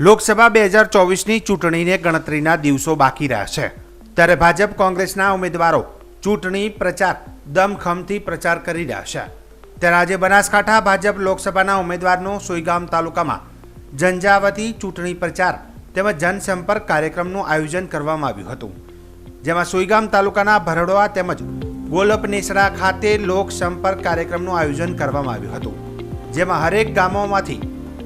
લોકસભા બે હજાર ચોવીસની ચૂંટણીને ગણતરીના દિવસો બાકી રહ્યા છે. ત્યારે ભાજપ કોંગ્રેસના ઉમેદવારો ચૂંટણી પ્રચાર દમખમથી પ્રચાર કરી રહ્યા છે. ત્યારે આજે બનાસકાંઠા ભાજપ લોકસભાના ઉમેદવારનો સોઈગામ તાલુકામાં ઝંઝાવતી ચૂંટણી પ્રચાર તેમજ જનસંપર્ક કાર્યક્રમનું આયોજન કરવામાં આવ્યું હતું. જેમાં સોઈગામ તાલુકાના ભરડોવા તેમજ ગોલપનેસરા ખાતે લોકસંપર્ક કાર્યક્રમનું આયોજન કરવામાં આવ્યું હતું. જેમાં હરેક ગામોમાંથી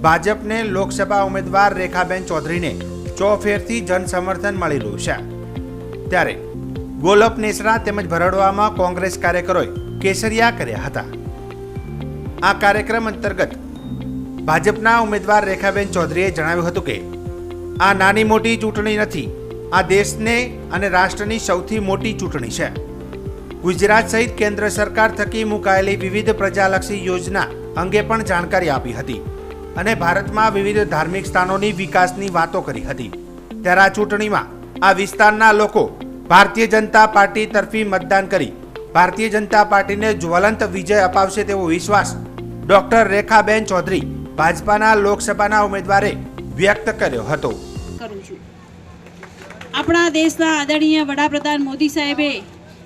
ભાજપને લોકસભા ઉમેદવાર રેખાબેન ચૌધરીને ચોફેરથી જનસમર્થન મળેલું છે. ત્યારે ગોલપનેસરા તેમજ ભરડવામાં કોંગ્રેસ કાર્યકરોએ કેસરિયા કર્યા હતા. આ કાર્યક્રમ અંતર્ગત ભાજપના ઉમેદવાર રેખાબેન ચૌધરીએ જણાવ્યું હતું કે, આ નાની મોટી ચૂંટણી નથી, આ દેશને અને રાષ્ટ્રની સૌથી મોટી ચૂંટણી છે. ગુજરાત સહિત કેન્દ્ર સરકાર થકી મુકાયેલી વિવિધ પ્રજાલક્ષી યોજના અંગે પણ જાણકારી આપી હતી. અને ભારતમાં વિવિધ ધાર્મિક સ્થાનોની વિકાસની વાતો કરી હતી. ત્યારે આ ચૂંટણીમાં આ વિસ્તારના લોકો ભારતીય જનતા પાર્ટી તરફી મતદાન કરી ભારતીય જનતા પાર્ટીને જ્વલંત વિજય અપાવશે તેવો વિશ્વાસ ડોક્ટર રેખાબેન ચૌધરી ભાજપાના લોકસભાના ઉમેદવારે વ્યક્ત કર્યો હતો. આપણા દેશના આદરણીય વડાપ્રધાન મોદી સાહેબે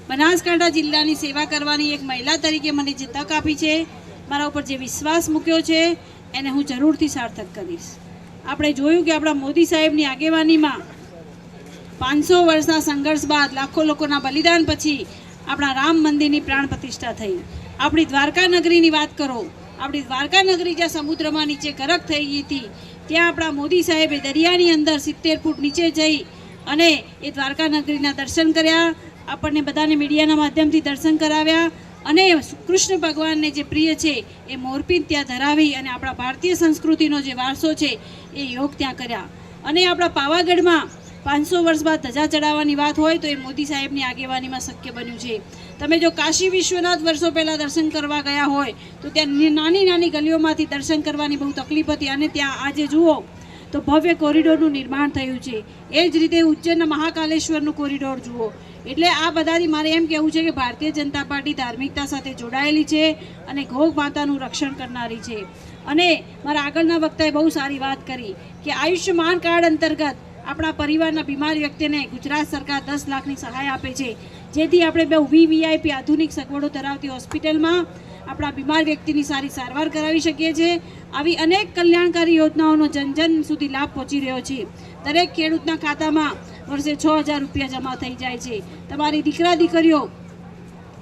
બનાસકાંઠા જિલ્લાની સેવા કરવાની એક મહિલા તરીકે મને જે તક આપી છે, મારા ઉપર જે વિશ્વાસ મૂક્યો છે એને હું જરૂરથી સાર્થક કરીશ. આપણે જોયું કે આપણા મોદી સાહેબની આગેવાનીમાં પાંચસો વર્ષના સંઘર્ષ બાદ લાખો લોકોના બલિદાન પછી આપણા રામ મંદિરની પ્રાણ પ્રતિષ્ઠા થઈ. આપણી દ્વારકા નગરીની વાત કરો. આપણી દ્વારકા નગરી જ્યાં સમુદ્રમાં નીચે ગરક થઈ ગઈ હતી, ત્યાં આપણા મોદી સાહેબે દરિયાની અંદર સિત્તેર ફૂટ નીચે જઈ અને એ દ્વારકા નગરીના દર્શન કર્યા. આપણને બધાને મીડિયાના માધ્યમથી દર્શન કરાવ્યા. અને કૃષ્ણ ભગવાનને જે પ્રિય છે, એ મોરપીંછ ત્યાં ધરાવી અને આપણા ભારતીય સંસ્કૃતિનો જે વારસો છે, એ યોગ ત્યાં કર્યા. અને આપણા પાવાગઢમાં પાંચસો વર્ષ બાદ ધજા ચડાવવાની વાત હોય તો એ મોદી સાહેબની આગેવાનીમાં શક્ય બન્યું છે. તમે જો કાશી વિશ્વનાથ વર્ષો પહેલાં દર્શન કરવા ગયા હોય, તો ત્યાં નાની નાની ગલીઓમાંથી દર્શન કરવાની બહુ તકલીફ હતી અને ત્યાં આજે જુઓ તો ભવ્ય કોરિડોરનું નિર્માણ થયું છે. એ જ રીતે ઉજ્જૈનના મહાકાલેશ્વરનું કોરિડોર જુઓ. એટલે આ બધાથી મારે એમ કહેવું છે કે ભારતીય જનતા પાર્ટી ધાર્મિકતા સાથે જોડાયેલી છે અને ગૌ માતાનું રક્ષણ કરનારી છે. અને મારા આગળના વક્તાએ બહુ સારી વાત કરી કે આયુષ્યમાન કાર્ડ અંતર્ગત આપણા પરિવારના બીમાર વ્યક્તિને ગુજરાત સરકાર દસ લાખની સહાય આપે છે. જેથી આપણે બહુ વીવીઆઈપી આધુનિક સગવડો ધરાવતી હોસ્પિટલમાં આપણા બીમાર વ્યક્તિની સારી સારવાર કરાવી શકીએ છીએ. આવી અનેક કલ્યાણકારી યોજનાઓનો જન જન સુધી લાભ પહોંચી રહ્યો છે. દરેક ખેડૂતના ખાતામાં વર્ષે છ હજાર રૂપિયા જમા થઈ જાય છે. તમારી દીકરા દીકરીઓ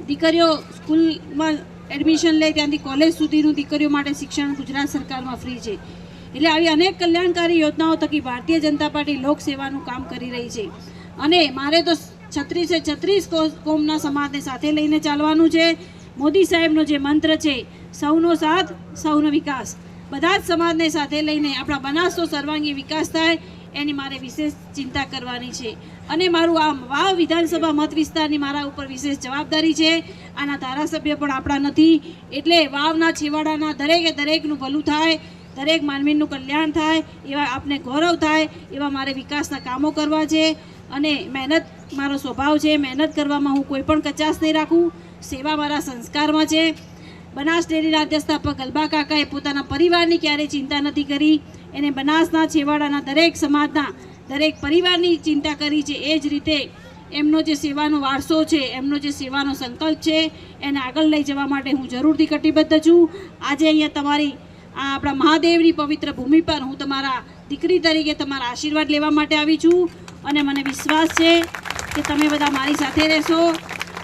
દીકરીઓ સ્કૂલમાં એડમિશન લે ત્યાંથી કોલેજ સુધીનું દીકરીઓ માટે શિક્ષણ ગુજરાત સરકારમાં ફ્રી છે. એટલે આવી અનેક કલ્યાણકારી યોજનાઓ થકી ભારતીય જનતા પાર્ટી લોકસેવાનું કામ કરી રહી છે. અને મારે તો છત્રીસે છત્રીસ કોમના સમાજને સાથે લઈને ચાલવાનું છે. મોદી સાહેબનો જે મંત્ર છે, સૌનો સાથ, સૌનો વિકાસ. બધા જ સમાજને સાથે લઈને આપણા બનાસનો સર્વાંગી વિકાસ થાય, એની મારે વિશેષ ચિંતા કરવાની છે. અને મારું આ વાવ વિધાનસભા મત વિસ્તારની મારા ઉપર વિશેષ જવાબદારી છે. આના ધારાસભ્ય પણ આપણા નથી. એટલે વાવના છેવાડાના દરેકે દરેકનું ભલું થાય, દરેક માનવીનું કલ્યાણ થાય, એવા આપને ગૌરવ થાય, એવા મારે વિકાસના કામો કરવા છે. અને મહેનત મારો સ્વભાવ છે. મહેનત કરવામાં હું કોઈ પણ કચાશ નહીં રાખું. સેવા મારા સંસ્કારમાં છે. બનાસ ડેરીના અધ્યક્ષાપક ગલબા કાકાએ પોતાના પરિવારની ક્યારેય ચિંતા નથી કરી. એને બનાસના છેવાડાના દરેક સમાજના દરેક પરિવારની ચિંતા કરી છે. એ જ રીતે એમનો જે સેવાનો વારસો છે, એમનો જે સેવાનો સંકલ્પ છે, એને આગળ લઈ જવા માટે હું જરૂરથી કટિબદ્ધ છું. આજે અહીંયા તમારી આ આપણા મહાદેવની પવિત્ર ભૂમિ પર હું તમારા દીકરી તરીકે તમારા આશીર્વાદ લેવા માટે આવી છું. અને મને વિશ્વાસ છે કે તમે બધા મારી સાથે રહેશો.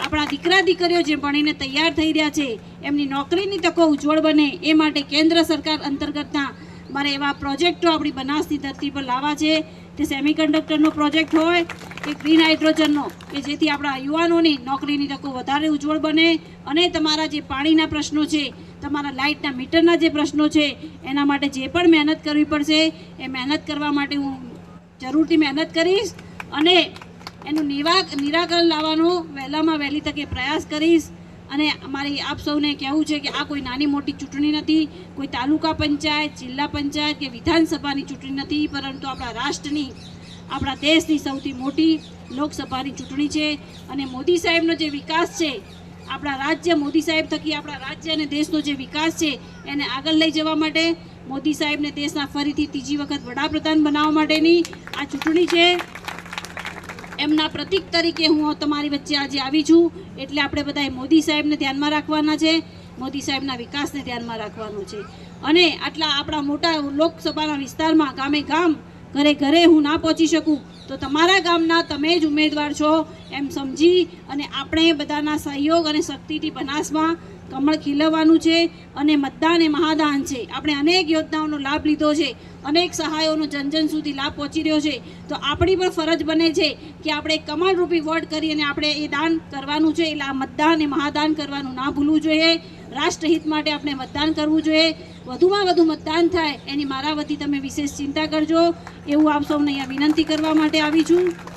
આપણા દીકરા દીકરીઓ જે ભણીને તૈયાર થઈ રહ્યા છે એમની નોકરીની તકો ઉજ્જવળ બને, એ માટે કેન્દ્ર સરકાર અંતર્ગતના મારે એવા પ્રોજેક્ટો આપણી બનાસની ધરતી પર લાવવા છે. તે સેમિકન્ડક્ટરનો પ્રોજેક્ટ હોય, કે ગ્રીન હાઇડ્રોજનનો, કે જેથી આપણા યુવાનોની નોકરીની તકો વધારે ઉજ્જવળ બને. અને તમારા જે પાણીના પ્રશ્નો છે, તમારા લાઇટના મીટરના જે પ્રશ્નો છે, એના માટે જે પણ મહેનત કરવી પડશે, એ મહેનત કરવા માટે હું જરૂરથી મહેનત કરીશ. અને એનું નિરાકરણ લાવવાનો વહેલામાં વહેલી તકે પ્રયાસ કરીશ. અને અમારી આપ સૌને કહેવું છે કે આ કોઈ નાની મોટી ચૂંટણી નથી, કોઈ તાલુકા પંચાયત, જિલ્લા પંચાયત કે વિધાનસભાની ચૂંટણી નથી, પરંતુ આપણા રાષ્ટ્રની, આપણા દેશની સૌથી મોટી લોકસભાની ચૂંટણી છે. અને મોદી સાહેબનો જે વિકાસ છે, આપણા રાજ્ય મોદી સાહેબ થકી આપણા રાજ્ય અને દેશનો જે વિકાસ છે, એને આગળ લઈ જવા માટે મોદી સાહેબને દેશના ફરીથી ત્રીજી વખત વડાપ્રધાન બનાવવા માટેની આ ચૂંટણી છે. એમના પ્રતિક તરીકે હું તમારી વચ્ચે આજે આવી છું. એટલે આપણે બધાએ મોદી સાહેબને ધ્યાનમાં રાખવાના છે. મોદી સાહેબના વિકાસને ધ્યાનમાં રાખવાનો છે. અને આટલા આપણા મોટા લોકસભાના વિસ્તારમાં ગામે ગામ, ઘરે ઘરે હું ના પહોંચી શકું, તો તમારા ગામના તમે જ ઉમેદવાર છો એમ સમજી અને આપણે બધાના સહયોગ અને શક્તિથી બનાસમાં કમળ ખીલવવાનું છે અને મતદાન એ મહાદાન છે. આપણે અનેક યોજનાઓનો લાભ લીધો છે. અનેક સહાયોનો જન જન સુધી લાભ પહોંચી રહ્યો છે. તો આપણી પણ ફરજ બને છે કે આપણે કમળરૂપી વોટ કરી અને આપણે એ દાન કરવાનું છે, એટલે આ મતદાન એ મહાદાન કરવાનું ના ભૂલવું જોઈએ. રાષ્ટ્રહિત માટે આપણે મતદાન કરવું જોઈએ. વધુમાં વધુ મતદાન થાય એની મારા વતી તમે વિશેષ ચિંતા કરજો. એવું આપ સૌને અહીંયા વિનંતી કરવા માટે આવી છું.